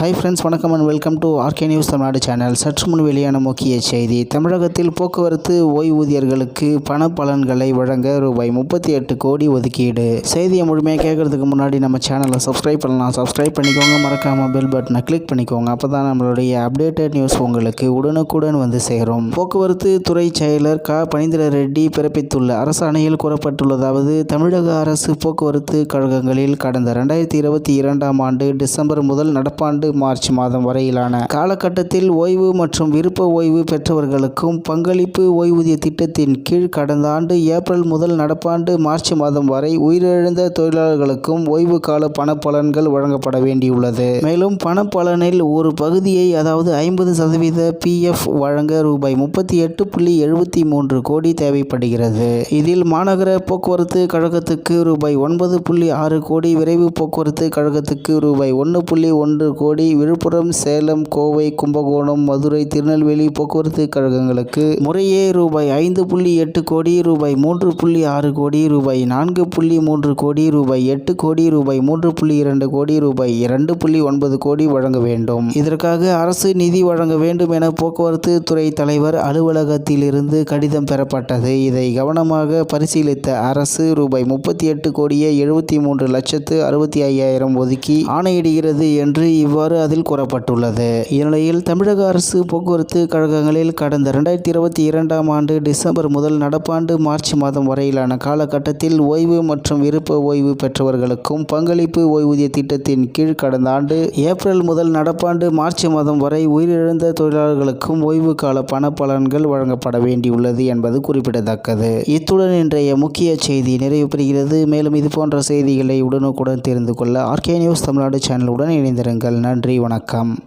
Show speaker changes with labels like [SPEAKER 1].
[SPEAKER 1] Hi friends வணக்கம் and welcome to RK news Tamil Nadu channel சற்று முன் வெளியான முக்கிய செய்தி. தமிழகத்தில் போக்குவரத்து ஓய்வூதியர்களுக்கு பண பலன்களை வழங்க ரூபாய் முப்பத்தி எட்டு கோடி ஒதுக்கீடு. செய்தியை முழுமையாக கேட்கறதுக்கு முன்னாடி நம்ம சேனலை சப்ஸ்கிரைப் பண்ணலாம். சப்ஸ்கிரைப் பண்ணிக்கோங்க. மறக்காமல் பெல் பட்டனை கிளிக் பண்ணிக்கோங்க. அப்போ தான் நம்மளுடைய அப்டேட்டட் நியூஸ் உங்களுக்கு உடனுக்குடன் வந்து சேரும். போக்குவரத்து துறை செயலர் க. பனீந்திர ரெட்டி பிறப்பித்துள்ள அரசாணையில் கூறப்பட்டுள்ளதாவது தமிழக அரசு போக்குவரத்து கழகங்களில் கடந்த ரெண்டாயிரத்தி இருபத்தி இரண்டாம் ஆண்டு டிசம்பர் முதல் நடப்பாண்டு மார்ச் மாதம் வரையிலான காலகட்டத்தில் ஓய்வு மற்றும் விருப்ப ஓய்வு பெற்றவர்களுக்கும் பங்களிப்பு ஓய்வூதிய திட்டத்தின் கீழ் கடந்த ஆண்டு ஏப்ரல் முதல் நடப்பாண்டு மார்ச் மாதம் வரை உயிரிழந்த தொழிலாளர்களுக்கும் ஓய்வு கால பணப்பலன்கள் வழங்கப்பட வேண்டியுள்ளது. மேலும் பணப்பலனில் ஒரு பகுதியை அதாவது ஐம்பது சதவீத பிஎஃப் வழங்க ரூபாய் முப்பத்தி எட்டு புள்ளி எழுபத்தி மூன்று கோடி தேவைப்படுகிறது. இதில் மாநகர போக்குவரத்து கழகத்துக்கு ரூபாய் ஒன்பது புள்ளி ஆறு கோடி விரைவு போக்குவரத்து கழகத்துக்கு ரூபாய் ஒன்று புள்ளி ஒன்று கோடி விழுப்புரம் சேலம் கோவை கும்பகோணம் மதுரை திருநெல்வேலி போக்குவரத்து கழகங்களுக்கு முறையே ரூபாய் ஐந்து புள்ளி எட்டு கோடி ரூபாய் மூன்று புள்ளி ஆறு கோடி ரூபாய் நான்கு புள்ளி மூன்று கோடி ரூபாய் எட்டு கோடி ரூபாய் மூன்று புள்ளி இரண்டு கோடி ரூபாய் இரண்டு புள்ளி ஒன்பது கோடி வழங்க வேண்டும். இதற்காக அரசு நிதி வழங்க வேண்டும் என போக்குவரத்து துறை தலைவர் அலுவலகத்திலிருந்து கடிதம் பெறப்பட்டது. இதை கவனமாக பரிசீலித்த அரசு ரூபாய் முப்பத்தி எட்டு கோடியே எழுபத்தி மூன்று லட்சத்து அறுபத்தி ஐயாயிரம் ஒதுக்கி ஆணையிடுகிறது என்று இவ்வாறு அதில் கூறப்பட்டுள்ளது. இந்நிலையில் தமிழக அரசு போக்குவரத்து கழகங்களில் கடந்த ரெண்டாயிரத்தி இருபத்தி இரண்டாம் ஆண்டு டிசம்பர் முதல் நடப்பாண்டு மார்ச் மாதம் வரையிலான காலகட்டத்தில் ஓய்வு மற்றும் விருப்ப ஓய்வு பெற்றவர்களுக்கும் பங்களிப்பு ஓய்வூதிய திட்டத்தின் கீழ் கடந்த ஆண்டு ஏப்ரல் முதல் நடப்பாண்டு மார்ச் மாதம் வரை உயிரிழந்த தொழிலாளர்களுக்கும் ஓய்வு கால பண பலன்கள் வழங்கப்பட வேண்டியுள்ளது என்பது குறிப்பிடத்தக்கது. இத்துடன் இன்றைய முக்கிய செய்தி நிறைவு பெறுகிறது. மேலும் இது போன்ற செய்திகளை உடனுக்குடன் தெரிந்து கொள்ள ஆர்கே நியூஸ் தமிழ்நாடு சேனலுடன் இணைந்திருங்கள். நன்றி வணக்கம்.